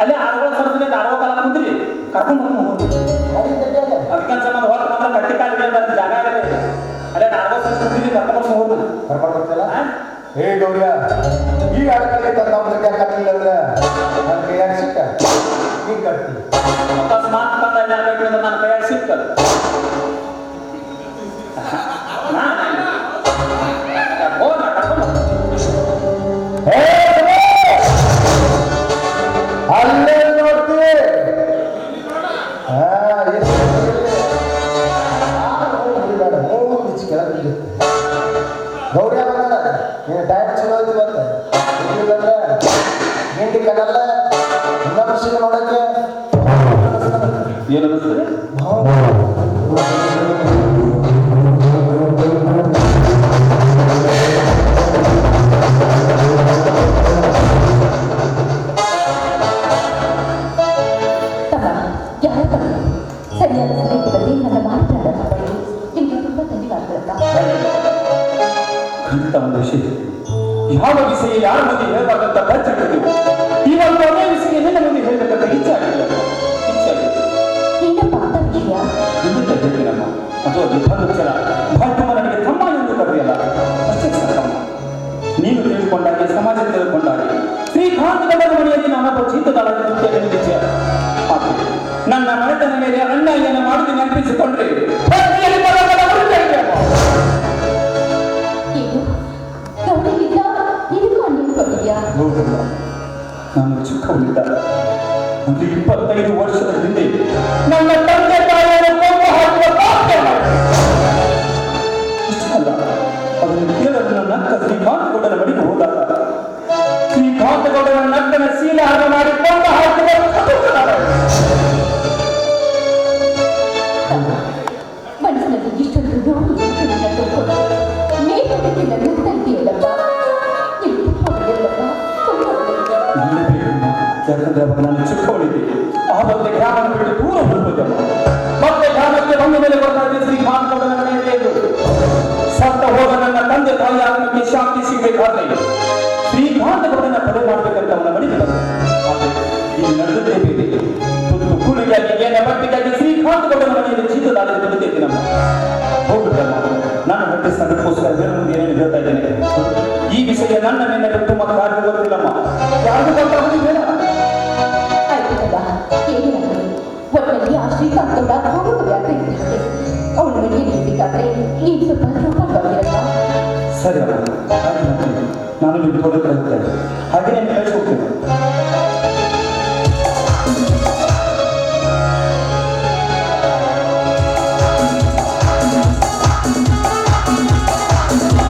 ಅಲ್ಲಿ ಆರವ ಸರಸ್ವತಿ ಆರವ ಕಾಲ ಕುಂತ್ರಿ ಕರ್ಕೊಂಡು ಬಂದು ಅದಕ್ಕೆ ಸರ್ ನಾನು ಹೊರಗೆ ಮಾತ್ರ ಕಟ್ಟಿ ಕಾಲ ಜಾಗ ಆಗಲ್ಲ ಅಲ್ಲೇ ಆರವ ಸರಸ್ವತಿ ಕರ್ಕೊಂಡು ಬರ್ಸೋದು ಕರ್ಕೊಂಡು ಬರ್ತಿಲ್ಲ ಹೇ ಗೌರಿಯ ಈ ಆಟ ಗೌರ್ಯ ಬಂದಾರ ನೀನು ಟೈಮ್ ಚಲೋ ಐತಿ ಇಲ್ಲಿಲ್ಲಂದ್ರೆ ಗಿಂಡಿ ಕಡಲ್ಲ ಇನ್ನೊಂದು ನೋಡಕ್ಕೆ ಏನು ಸರಿಯಾದ ಖಂಡಿತ ಒಂದು ವಿಷಯ ಯಾವ ವಿಷಯ ಯಾರ ಮುಂದೆ ಹೇಳಬಾರ್ದಂತ ಈ ಒಂದು ಅದೇ ವಿಷಯ ನಿನ್ನ ಮುಂದೆ ಹೇಳಬೇಕಂತ ಇಚ್ಛೆ ಆಗಿಲ್ಲ ಇಚ್ಛೆ ಆಗಿದೆ. ಖಂಡಿತ ಹೇಳ್ತೀನಮ್ಮ ಅದು ಅದು ಭರಚರ ಭಾಗ್ಯಮ್ಮ ನನಗೆ ತಮ್ಮ ಎಂದು ಕರೆಯಲ್ಲ. ಅಷ್ಟೇ ಸಾಕಮ್ಮ. ನೀನು ತಿಳಿದುಕೊಂಡಾಗೆ ಸಮಾಜ ತಿಳಿದುಕೊಂಡಾಗೆ ಶ್ರೀಕಾಂತ ಮನೆಯಲ್ಲಿ ನಾನೊಬ್ಬ ಚೀತದಾಳ ನಿತ್ಯ ಆದ್ರೆ ನನ್ನ ಮನೆತನ ಮೇಲೆ ಅನ್ಯಾಯನ ಏನು ನೆನಪಿಸಿಕೊಂಡ್ರೆ ಪತ್ನಿಯಲ್ಲಿ ನಾನು ಚಿಕ್ಕವನಿದ್ದ ಒಂದು ಇಪ್ಪತ್ತೈದು ವರ್ಷದ ಹಿಂದೆ ನನ್ನ ತಂದೆ ತಾಯಿಯನ್ನು ಕೊಂದು ಹಾಕುವ. ಅಷ್ಟೇ ಅಲ್ಲ ಅದನ್ನು ಕೇಳಲು ನನ್ನ ಅಕ್ಕ ಶ್ರೀಕಾಂತಗೌಡನ ಬಳಿಗೆ ಹೋದಾಗ ಶ್ರೀಕಾಂತಗೌಡನ ನಕ್ಕನ ಶೀಲಹಾರ ಮಾಡಿ ಯಾಕಂದ್ರೆ ನಾನು ಚಿಕ್ಕವಳಿದ್ದೆ ಆ ಮತ್ತೆ ಗ್ರಾಮನ ಬಿಟ್ಟು ದೂರ ಹೋಗ್ಬೋದಮ್ಮ ಮತ್ತೆ ಗ್ರಾಮಕ್ಕೆ ಬಂದ ಮೇಲೆ ಬರ್ತಾರೆ ಶ್ರೀ ಮನೆಯಲ್ಲಿ ಎಂದು ಸತ್ತ ಹೋದ ನನ್ನ ತಂದೆ ತಾಯಿ ಆತ್ಮಕ್ಕೆ ಶಾಂತಿ ಸಿಗಬೇಕಾದ್ರೆ ಶ್ರೀಕಾಂತಗೌಡನ ಪಡೆ ಮಾಡಬೇಕಂತ ಅವನ ಮನೆಗೆ ಈ ನಡೆದೇ ಬೇರೆ. ಒಂದು ಕೂಲಿಗಾಗಿ ಏನ ಮಟ್ಟಿಗಾಗಿ ಶ್ರೀಕಾಂತಗೌಡನ ಮನೆಯಲ್ಲಿ ಚೀತದಾಳಿ ದುಡಿತೈತಿ ನಮ್ಮ ಹೋಗ್ಬಿಟ್ಟಮ್ಮ ನಾನು ಹೊಟ್ಟೆ ಸಂದಕ್ಕೋಸ್ಕರ ಏನೇನು ಹೇಳ್ತಾ ಇದ್ದೇನೆ. ಈ ವಿಷಯ ನನ್ನ ಬಿಟ್ಟು ಮತ್ತೆ ಯಾರಿಗೂ ಗೊತ್ತಿಲ್ಲಮ್ಮ. ಯಾರಿಗೂ ಗೊತ್ತಾಗೋದು ಕಂತೊಂಡ ಭಾಗಗಳು ಅಂತ ಇದ್ದಿದ್ದೆ ಅವಳು ಮನೆಗೆ ನಿಲ್ಬೇಕಾದ್ರೆ ನೀನು ಸ್ವಲ್ಪ ರೂಪಾಗಿರಲ್ಲ ಸರಿ ನಾನು ಬಿಟ್ಟು ಹೋಗ್ತೇನೆ ಹಾಗೆ ನಾನು